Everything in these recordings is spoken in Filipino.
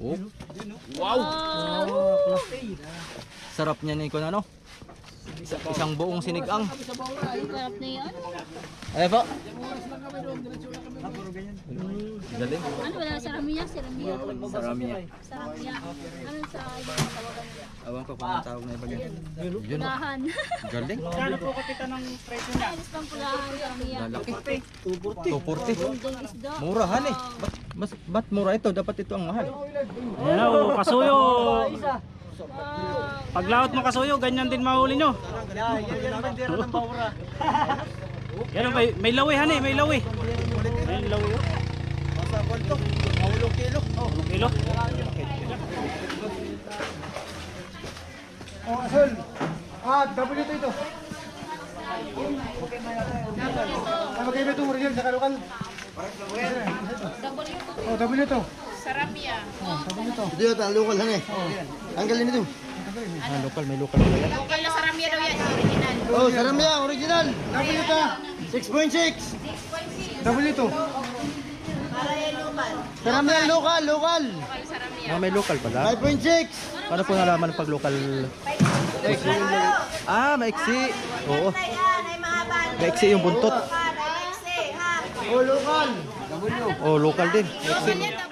Oh. Wow! Oh, Sarap niya ni kun ano? Isang buong sinigang. sarap na yun. Ay po. Galing. Ano wala saramiya, saramiya. Saramiya. Saramiya. Ano sa ibang tawagan nila? Awan ko kung ang tawag na iba niyan. Yun. oh. Galing. Kano po kapitan ng presyo niya? Lalaki. 240. 240. Golden isda. Murahan eh. Ba't, mas, ba't mura ito? Dapat ito ang mahal. Yan o, kasuyo. Wow. Paglaot mo kasuyo, ganyan din mahuli nyo. Yan o, may, may lawi han eh, may lawi. May lawi o. Mahulong kilo. kilo. Oh, Asol. Ah, double ito ito. Ah, magkaiba ito original sa kalokal. Oh, double ito. Saramiya. Ito yata, ang local lang eh. Ang galing nito. Ah, local. May local pala yan. Lokal na saramiya daw yan, original. Oh, Saramia, original. Double ito. 6.6. Double ito. Saramia, local, local. Ah, may local pala. 5.6. Paano po nalaman pag local? Ah, maiksi. Oo. Maiksi yung buntot. Oh, local. Oh, local din. Maiksi.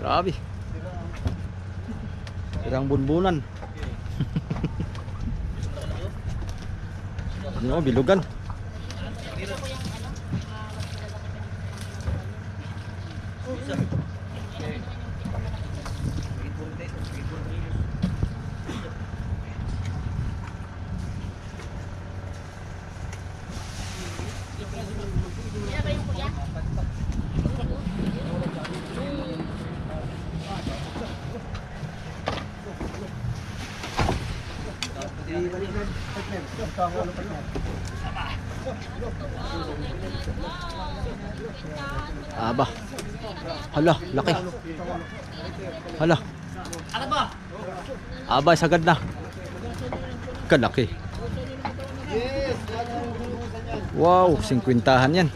Grabe. Tirang bunbunan. ano, bilugan. Bilugan. Aba. Hala, laki. Hala. Agad ba? Aba, sagad na. Kalaki. Wow, 50 yan.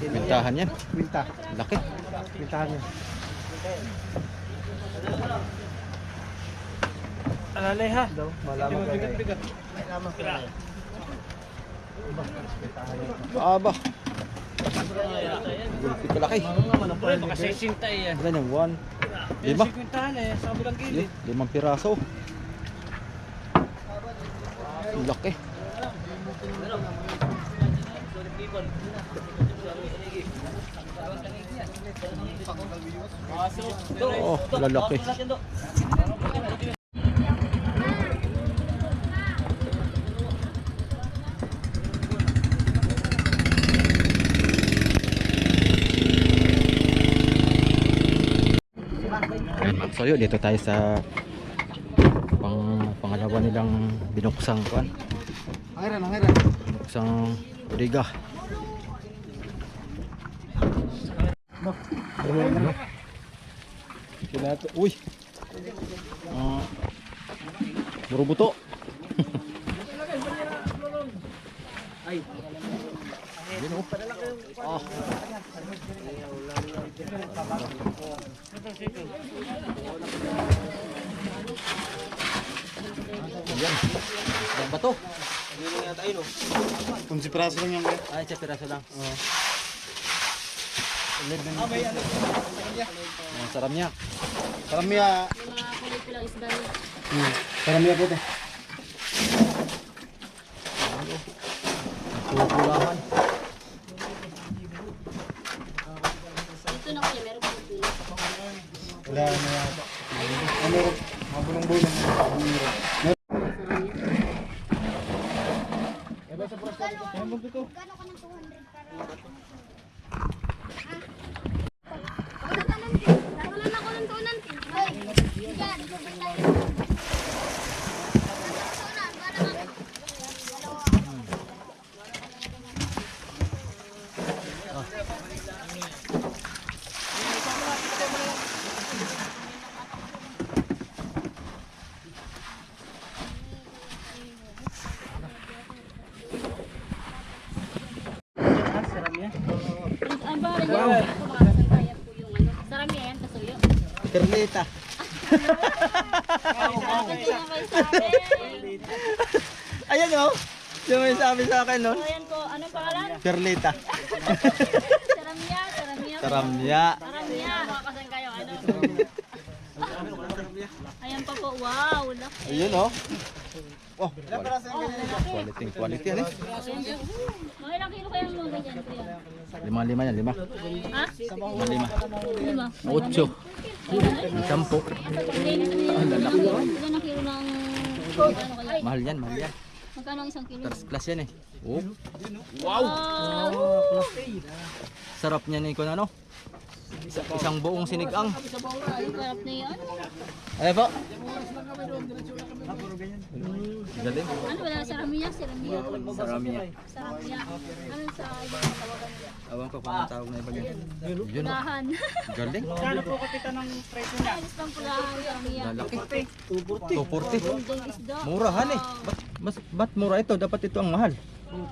Bintahan yan. Quinta. Laki. Quintahan yan. Alalay ha. Malaman ka Bigat, bigat. Aba. Gulpi kalaki. Pre, baka sisinta eh. Ilan yung one? Yan Lima. si Quintahan eh. Sa kabilang gilid. Limang piraso. Laki. Oh, lalaki. Yun, dito tayo sa pang pangalawa nilang binuksang kuan. Hangiran, hangiran. Binuksang bodega. Kinato. Uy. Ah. Puro buto. Ay. Yun oh. Ah. Yan. Yan ba to? Kung si Praso lang yan. Ay, sa piraso lang. Oo. Ang sarap niya. Karamiya. Mga kulay ko lang isda niya. Hmm. Karamiya po ito. Pupulahan. Dito na kuya, meron po pila. Wala na yan. Ano, mga bulong-bulong. Meron. Wala na ko ng tunan. Hoy, yan, bubay tayo. Tunan, para ma- Ang bahay niya. Ako baka sasayan po yung ano. Sarami yan, kasuyo. Perlita. Ito yung may sabi. Ayan oh. Yung may sabi sa akin nun. Ayan po, anong pangalan? Perlita. Saramya, saramya. Saramya. Makakasan kayo, ano? Ayan pa po, wow. Laki. Ayun oh. Oh, quality, quality yan eh. Mga ilang kilo kaya mga ganyan, kuya? Lima, lima yan, lima. Ha? Lima, lima. Lima. Otso. Sampo. Ang lalaki. Ilan ang kilo ng... Ano? Mahal yan, mahal yan. Magkano ang isang kilo? First class yan eh. Oh, Wow! sarap niya ni ko ano. Isa- Isang buong sinigang. Sarap na yan. Ano po? Galing. Ano ba na saramya? Saramya. Saramya. Saramya. Ano sa ibang tawagan nila? Awan ko kung ang tawag na iba niya. Yun oh. Pulahan. Galing. Kano po kapitan ng presyo niya? Alis pang pulahan, saramya. Lalaki. 240. Golden isda. Murahan eh. Ba't, mas, ba't mura ito? Dapat ito ang mahal.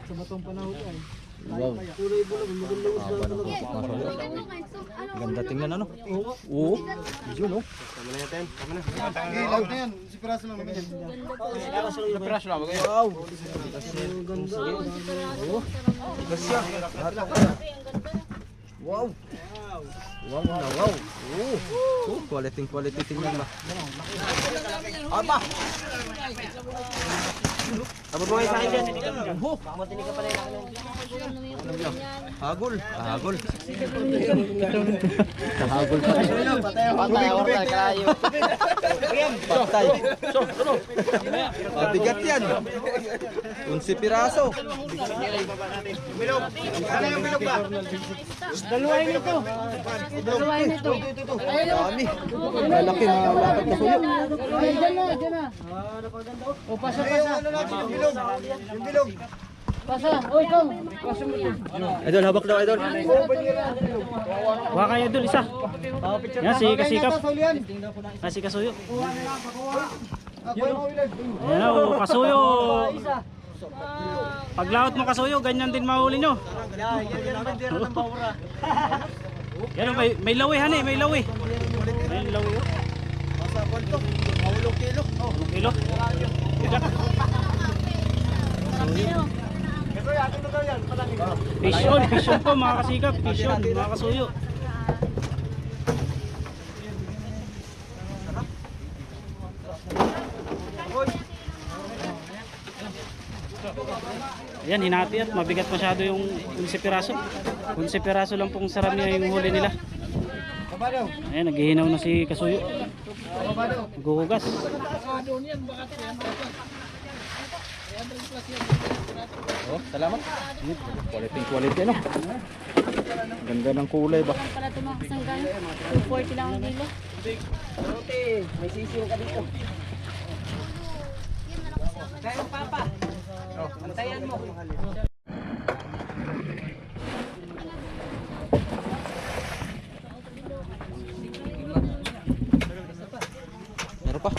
Sa batong panahon yan. Wow. Ganda tingnan ano. Oo. Yun oh. Ilaw na yan. Si Praso lang naman yan. Wow. Wow. Wow na wow. Oh. Oh, quality quality tingnan ba. Aba. Ababungay sa akin dyan. Hagol. Hagol. Patay ako rin, kalayo. Patay. Mabigat yan. Unsi piraso. Dalawain ito. Dami. Malaki na lapad na suyo. Diyan na, diyan na. O, pasa, pasa. Yung bilog. O, ikaw. Pasa mo yan. Idol, habak daw, idol. Huwag kayo doon isa. Yan, si Kasikap. Si Kasuyo. Ayan o, Kasuyo. Paglaot mo Kasuyo, ganyan din mahuli nyo. Yan o, may, may lawi han eh, may lawi. May lawi o. Kilo. Fish on, fish on po mga kasikap, fish on, mga kasuyo. Ayan, hinati at mabigat masyado yung 11 piraso. 11 piraso lang pong sarap niya yung huli nila. Ayan, naghihinaw na si Kasuyo. Gugugas. Oh, salamat. Quality, quality, no? Ganda ng kulay ba? Pala ito mga kasanggan. 240 lang ang kilo. Meron pa.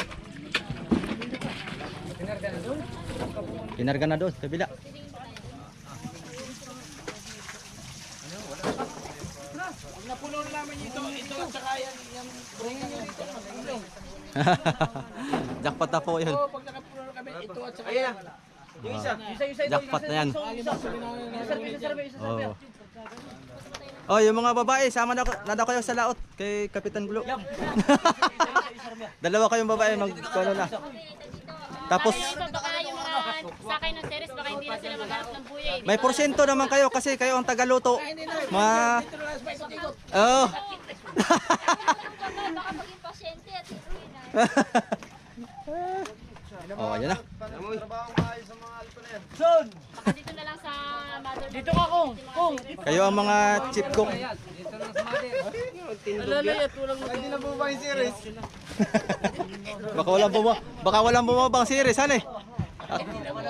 Kinarga na doon, kabila. Jackpot na po yun. Jackpot na yan. Oh. Oh, yung mga babae, sama na, na daw kayo sa laot kay Kapitan Gulo. Dalawa kayong babae mag ano na. Tapos Ito baka yung mga sakay ng series, baka hindi na sila maghanap ng buya. eh. may porsyento naman kayo kasi kayo ang tagaluto. Ma Oh. Baka maging pasyente at iuwi na. oh, ayan na. Baka dito na lang sa mother. Dito ka, Kung. Kung. Kayo ang mga chief cook. Hindi. Baka walang buma baka walang bumabang series, han eh. At,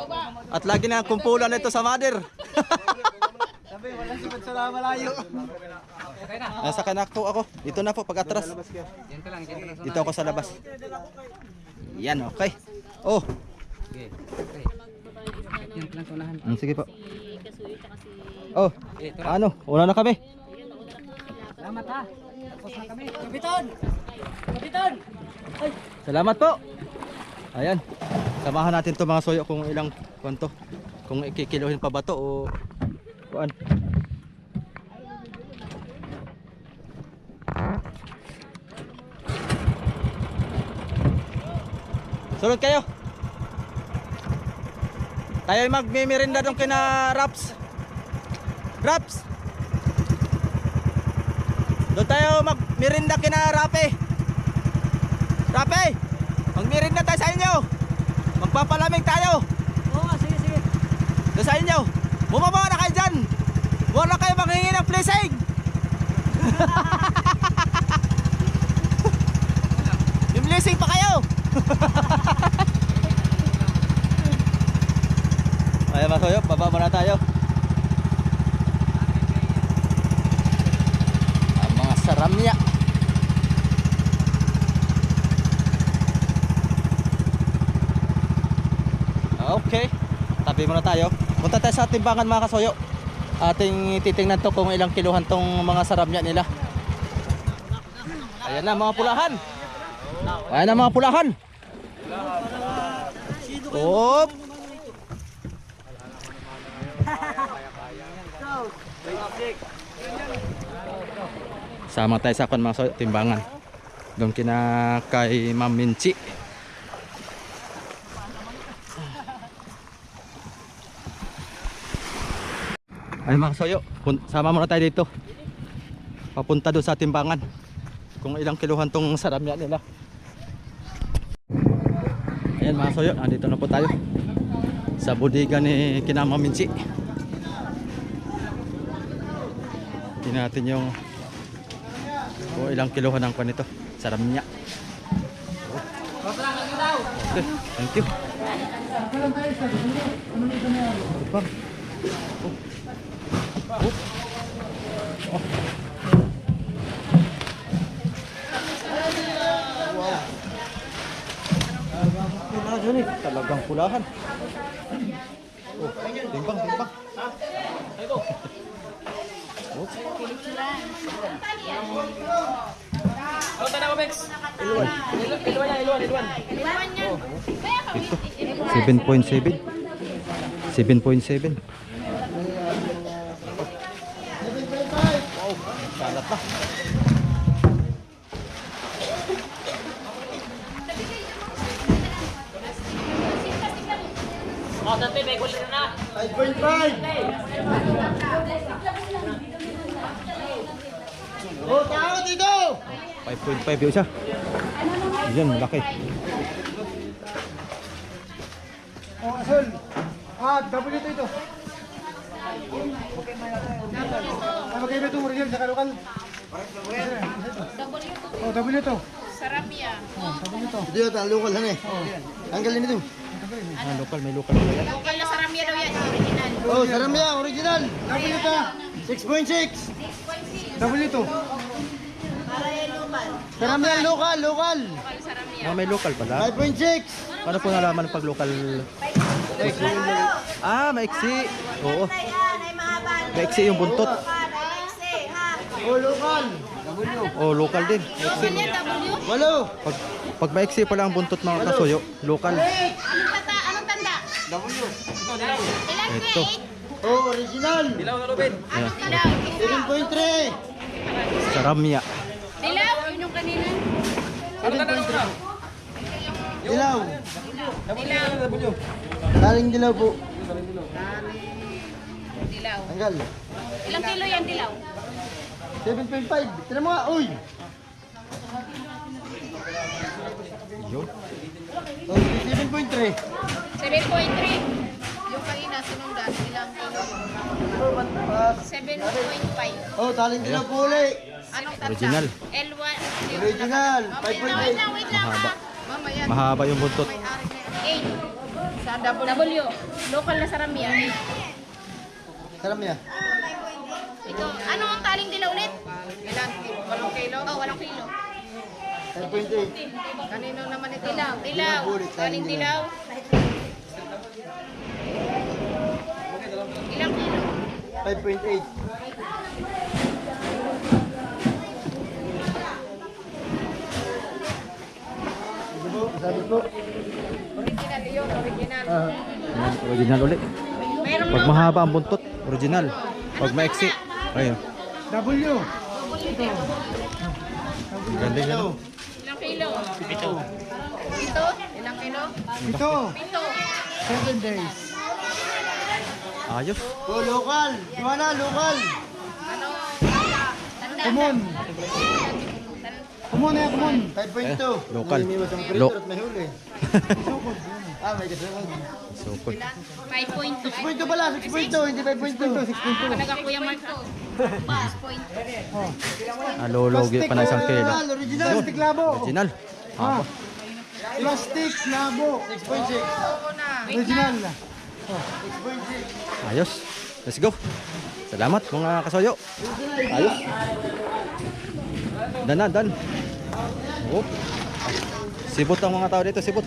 at lagi na kumpulan nito sa mother. Sabi, walang sipat sa malayo. Nasa kanak po ako. Dito na po pag atras. Dito ako sa labas. Yan, okay. Oh. Mm, sige po. Si Kasuyo tsaka si... Oh. Ano? Una na kami. Salamat po. Ayan. Samahan natin to mga soyo kung ilang kwanto. Kung ikikilohin pa ba to o kuan. Sunod kayo. Tayo magmimirinda doon kina Raps. Raps. Doon tayo magmirinda kina Rape. Rape. Magmirinda tayo sa inyo. Magpapalamig tayo. Oo, sige, sige. Doon sa inyo. Bumaba na kayo dyan. Huwag na kayo manghingi ng blessing. Yung blessing pa kayo. Ay, masoyo, baba muna tayo. Ang mga saramya. Okay. Tabi muna tayo. Punta tayo sa timbangan mga kasoyo. Ating titingnan to kung ilang kiluhan tong mga saramya nila. Ayan na mga pulahan. Ayan na mga pulahan. Op. Sama tayo sa kon mga kasoyo, timbangan. Doon kina kay Ma'am Minchi. Ay mga pun- sama muna tayo dito. Papunta doon sa timbangan. Kung ilang kiluhan tong saramya nila. Ayan mga kasoyo, andito na po tayo. Sa bodega ni Kinama Minsi. Tingnan natin yung kung ilang kiluhan ang nito. Saramya. Okay, thank you. Ito pa. Pula dyan eh. Talagang pulahan. Oh, timbang, timbang. Oh. Ito. 7.7. 7.7. Wow, kalat na. Oh, tao dito! 5.5 yung isa. Yan, malaki. Oh, Asol. Ah, double ito ito. Ah, magkaiba ito, original, sa lokal. Oh, double ito. Ito yata, ang local han eh. Tanggalin nito. Ah, local, may yan. Lokal na saramya daw yan, original. Oh, saramya, original. Double ito. 6.6. Double ito. Saramya, local, local. Lokal saramya. Ah, may local pala. 5.6. Paano po nalaman pag local? Ah, maiksi. Oo. Maiksi yung buntot. Oh, local. Oh, local din. W. Walo. Pag, pag maiksi pala ang buntot mga kasuyo, local. Anong tata? Anong tanda? W. Ilan Ito. Oh, original. Dilaw. Isa. 7.3. Saramya. Dilaw? Yun yung kanina. Dilaw. Dilaw. Daling dilaw po. Dilaw. Tanggal. Ilang kilo yan, dilaw? 7.5. Tira mo nga, uy. Yun. Oh, 7.3. 7.3. Yung kanina, sinundan. Ilang kilo? 7.5. Oh, daling dilaw po ulit. Anong tanda? Original. L1. Original. Oh, wait lang, wait lang, ha. Mamaya. Mahaba yung buntot. Eight. Sa W. Local na saramya. Saramya. Ito. Ano ang taling dilaw ulit? Ilan? Walong kilo? Oh, walong kilo. 10.8. Kanino naman ito? Dilaw. Dilaw. Taling dilaw. Ilang kilo? 5.8. Sabi po. Original yun, original. Ayan, original ulit. Pag mahaba ang buntot, original. Pag maiksi, ayun. W. Ang Galing ano. Ilang kilo? Pito. Pito? Ilang kilo? Ito. Pito. 7 days. Ayos. Oh, local. Joanna, local. Ano? Tanda. Tanda. Kumon. Kumon na kumon. 5.2. Local. Lo- ah, may kasama. Sukol. 5.2. 6.2 pala, 6.2, hindi 5.2. 6.2. Talaga Kuya Marco. Pass point. Alologi pa ng isang kilo. Original, original. Plastic labo. Original. Ah. Ako. Plastic labo. 6.6. Original. Ayos. Let's go. Salamat mga kasoyo. Ayos. Dan na, dan. Oh. Sibot ang mga tao dito, sibot.